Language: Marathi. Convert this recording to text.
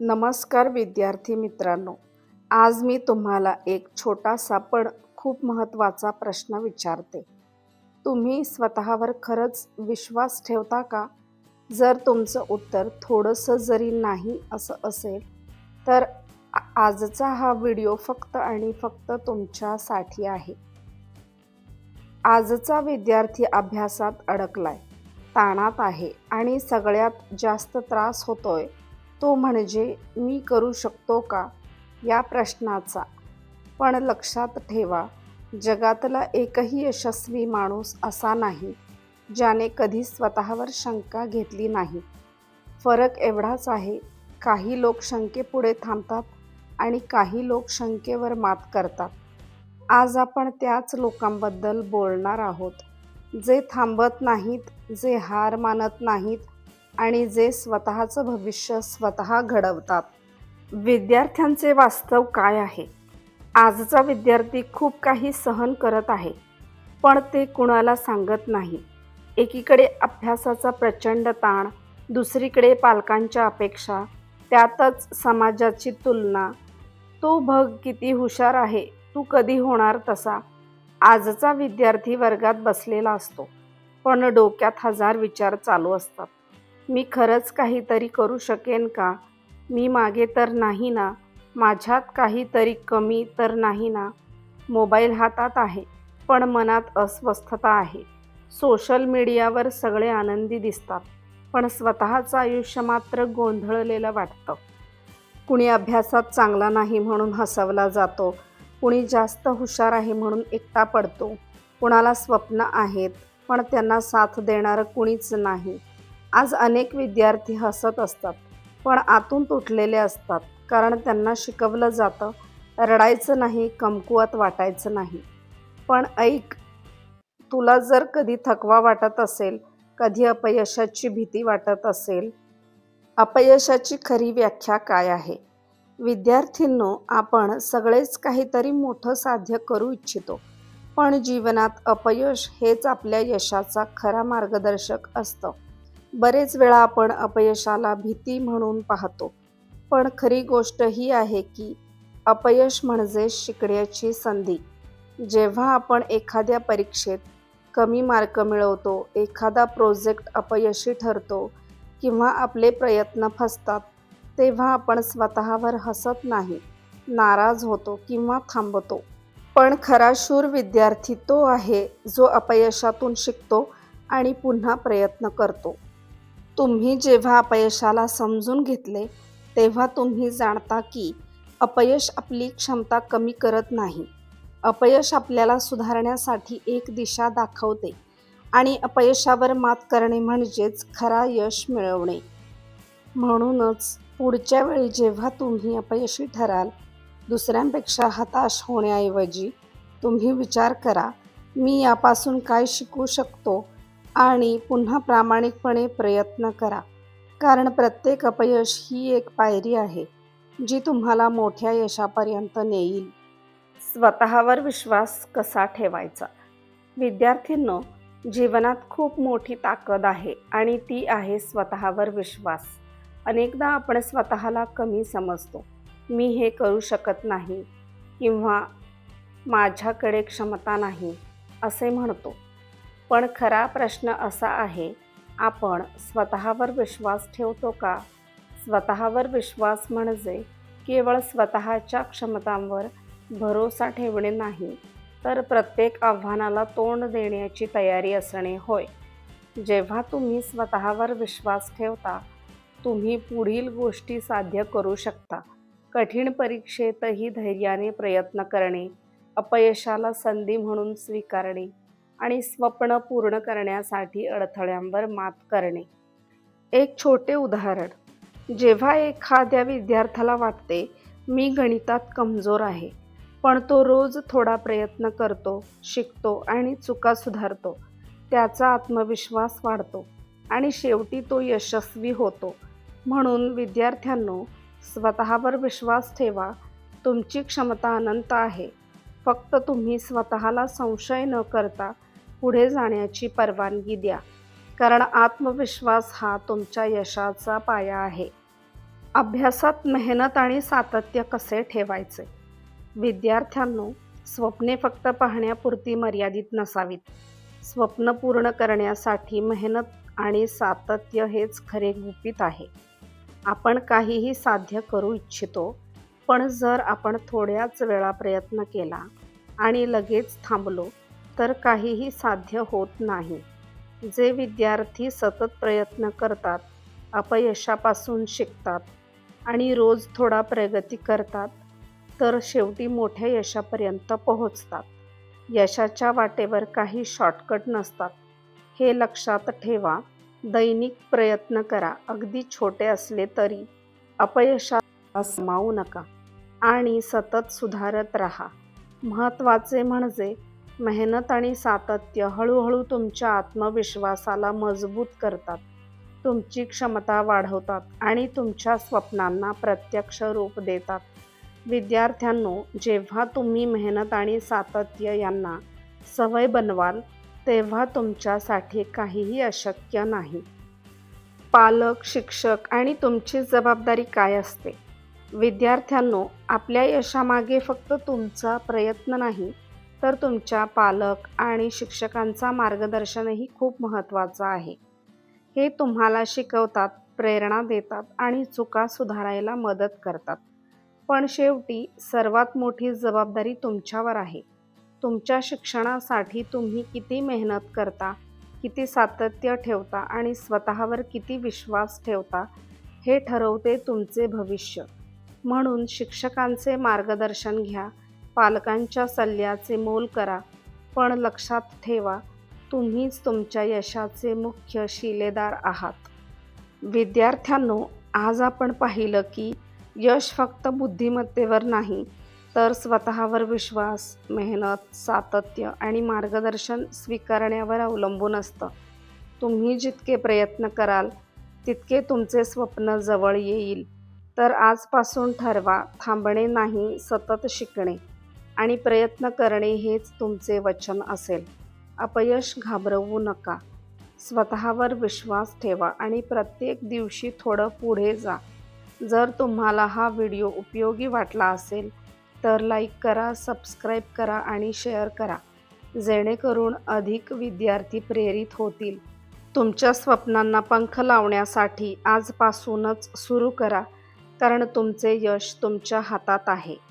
नमस्कार विद्यार्थी मित्रांनो आज मी तुम्हाला एक छोटासा पण खूप महत्त्वाचा प्रश्न विचारते. तुम्ही स्वतःवर खरंच विश्वास ठेवता का? जर तुमचं उत्तर थोडंसं जरी नाही असं असेल तर आजचा हा व्हिडिओ फक्त आणि फक्त तुमच्यासाठी आहे. आजचा विद्यार्थी अभ्यासात अडकलाय ताणात आहे आणि सगळ्यात जास्त त्रास होतोय तो म्हणजे मी करू शकतो का? या प्रश्नाचा. पण लक्षात ठेवा जगातला एकही यशस्वी माणूस असा नाही ज्याने कधी स्वतःवर शंका घेतली नाही. फरक एवढाच आहे काही लोक शंकेपुढे थांबतात आणि काही लोक शंकेवर मात करतात. आज आपण त्याच लोकांबद्दल बोलणार आहोत जे थांबत नाहीत जे हार मानत नाहीत आणि जे स्वतःचं भविष्य स्वतः घडवतात. विद्यार्थ्यांचे वास्तव काय आहे? आजचा विद्यार्थी खूप काही सहन करत आहे पण ते कुणाला सांगत नाही. एकीकडे अभ्यासाचा प्रचंड ताण दुसरीकडे पालकांच्या अपेक्षा त्यातच समाजाची तुलना. तो बघ किती हुशार आहे तू कधी होणार तसा. आजचा विद्यार्थी वर्गात बसलेला असतो पण डोक्यात हजार विचार चालू असतात. मी खरंच काहीतरी करू शकेन का? मी मागे तर नाही ना. माझ्यात काहीतरी कमी तर नाही ना. मोबाईल हातात आहे पण मनात अस्वस्थता आहे. सोशल मीडियावर सगळे आनंदी दिसतात पण स्वतःचं आयुष्य मात्र गोंधळलेलं वाटतं. कुणी अभ्यासात चांगला नाही म्हणून हसवला जातो कुणी जास्त हुशार आहे म्हणून एकटा पडतो. कुणाला स्वप्न आहेत पण त्यांना साथ देणारं कुणीच नाही. आज अनेक विद्यार्थी हसत असतात पण आतून तुटलेले असतात कारण त्यांना शिकवलं जातं रडायचं नाही कमकुवत वाटायचं नाही. पण ऐक तुला जर कधी थकवा वाटत असेल कधी अपयशाची भीती वाटत असेल अपयशाची खरी व्याख्या काय आहे? विद्यार्थींनो आपण सगळेच काहीतरी मोठं साध्य करू इच्छितो पण जीवनात अपयश हेच आपल्या यशाचा खरा मार्गदर्शक असतं. बरेच वेळा आपण अपयशाला भीती म्हणून पाहतो. पण खरी गोष्ट ही आहे की अपयश म्हणजे शिकण्याची संधी. जेव्हा आपण एखाद्या परीक्षेत कमी मार्क मिळवतो एखादा प्रोजेक्ट अपयशी ठरतो किंवा आपले प्रयत्न फसतात तेव्हा आपण स्वतःवर हसत नाही नाराज होतो किंवा थांबतो. पण खरा शूर विद्यार्थी तो आहे जो अपयशातून शिकतो आणि पुन्हा प्रयत्न करतो. तुम्ही जेव्हा अपयशाला समजून घेतले तेव्हा तुम्ही जाणता की अपयश आपली क्षमता कमी करत नाही. अपयश आपल्याला सुधारण्यासाठी एक दिशा दाखवते आणि अपयशावर मात करणे म्हणजेच खरा यश मिळवणे. म्हणूनच पुढच्या वेळी जेव्हा तुम्ही अपयशी ठराल दुसऱ्यांपेक्षा हताश होण्याऐवजी तुम्ही विचार करा मी यापासून काय शिकू शकतो आणि पुन्हा प्रामाणिकपणे प्रयत्न करा. कारण प्रत्येक अपयश ही एक पायरी आहे जी तुम्हाला मोठ्या यशापर्यंत नेईल. स्वतःवर विश्वास कसा ठेवायचा? विद्यार्थींनो जीवनात खूप मोठी ताकद आहे आणि ती आहे स्वतःवर विश्वास. अनेकदा आपण स्वतःला कमी समजतो. मी हे करू शकत नाही किंवा माझ्याकडे क्षमता नाही असे म्हणतो. पण खरा प्रश्न असा आहे आपण स्वतःवर विश्वास ठेवतो का? स्वतःवर विश्वास म्हणजे केवळ स्वतःच्या क्षमतांवर भरोसा ठेवणे नाही तर प्रत्येक आव्हानाला तोंड देण्याची तयारी असणे होय. जेव्हा तुम्ही स्वतःवर विश्वास ठेवता तुम्ही पुढील गोष्टी साध्य करू शकता. कठीण परीक्षेतही धैर्याने प्रयत्न करणे अपयशाला संधी म्हणून स्वीकारणे आणि स्वप्न पूर्ण करण्यासाठी अडथळ्यांवर मात करणे. एक छोटे उदाहरण. जेव्हा एखाद्या विद्यार्थ्याला वाटते मी गणितात कमजोर आहे पण तो रोज थोडा प्रयत्न करतो शिकतो आणि चुका सुधारतो. त्याचा आत्मविश्वास वाढतो आणि शेवटी तो यशस्वी होतो. म्हणून विद्यार्थ्यांनो स्वतःवर विश्वास ठेवा. तुमची क्षमता अनंत आहे. फक्त तुम्ही स्वतःला संशय न करता पुढे जाण्याची परवानगी द्या. कारण आत्मविश्वास हा तुमच्या यशाचा पाया आहे. अभ्यासात मेहनत आणि सातत्य कसे ठेवायचे? विद्यार्थ्यांनो स्वप्ने फक्त पाहण्यापुरती मर्यादित नसावीत. स्वप्न पूर्ण करण्यासाठी मेहनत आणि सातत्य हेच खरे गुपित आहे. आपण काहीही साध्य करू इच्छितो पण जर आपण थोड्याच वेळा प्रयत्न केला आणि लगेच थांबलो तर काहीही साध्य होत नाही. जे विद्यार्थी सतत प्रयत्न करतात अपयशापासून शिकतात आणि रोज थोडा प्रगती करतात तर शेवटी मोठ्या यशापर्यंत पोहोचतात. यशाच्या वाटेवर काही शॉर्टकट नसतात. हे लक्षात ठेवा दैनिक प्रयत्न करा अगदी छोटे असले तरी. अपयशात समावू नका आणि सतत सुधारत राहा. महत्त्वाचे म्हणजे मेहनत आणि सातत्य हळूहळू तुमच्या आत्मविश्वासाला मजबूत करतात. तुमची क्षमता वाढवतात आणि तुमच्या स्वप्नांना प्रत्यक्ष रूप देतात. विद्यार्थ्यांनो जेव्हा तुम्ही मेहनत आणि सातत्य यांना सवय बनवाल तेव्हा तुमच्यासाठी काहीही अशक्य नाही. पालक शिक्षक आणि तुमची जबाबदारी काय असते? विद्यार्थ्यांनो आपल्या यशामागे फक्त तुमचा प्रयत्न नाही तर तुमच्या पालक आणि शिक्षकांचा मार्गदर्शनही खूप महत्त्वाचं आहे. हे तुम्हाला शिकवतात प्रेरणा देतात आणि चुका सुधारायला मदत करतात. पण शेवटी सर्वात मोठी जबाबदारी तुमच्यावर आहे. तुमच्या शिक्षणासाठी तुम्ही किती मेहनत करता किती सातत्य ठेवता आणि स्वतःवर किती विश्वास ठेवता हे ठरवते तुमचे भविष्य. म्हणून शिक्षकांचे मार्गदर्शन घ्या पालकांच्या सल्ल्याचे मोल करा पण लक्षात ठेवा तुम्हीच तुमच्या यशाचे मुख्य शिलेदार आहात. विद्यार्थ्यांनो आज आपण पाहिलं की यश फक्त बुद्धिमत्तेवर नाही तर स्वतःवर विश्वास मेहनत सातत्य आणि मार्गदर्शन स्वीकारण्यावर अवलंबून असतं. तुम्ही जितके प्रयत्न कराल तितके तुमचे स्वप्न जवळ येईल. तर आजपासून ठरवा थांबणे नाही सतत शिकणे. आणि प्रयत्न करणे हेच तुमचे वचन असेल. अपयश घाबरवू नका. स्वतःवर विश्वास ठेवा आणि प्रत्येक दिवशी थोडं पुढे जा. जर तुम्हाला हा व्हिडिओ उपयोगी वाटला असेल तर लाईक करा सबस्क्राईब करा आणि शेअर करा. जेणेकरून अधिक विद्यार्थी प्रेरित होतील. तुमच्या स्वप्नांना पंख लावण्यासाठी आजपासूनच सुरू करा कारण तुमचे यश तुमच्या हातात आहे.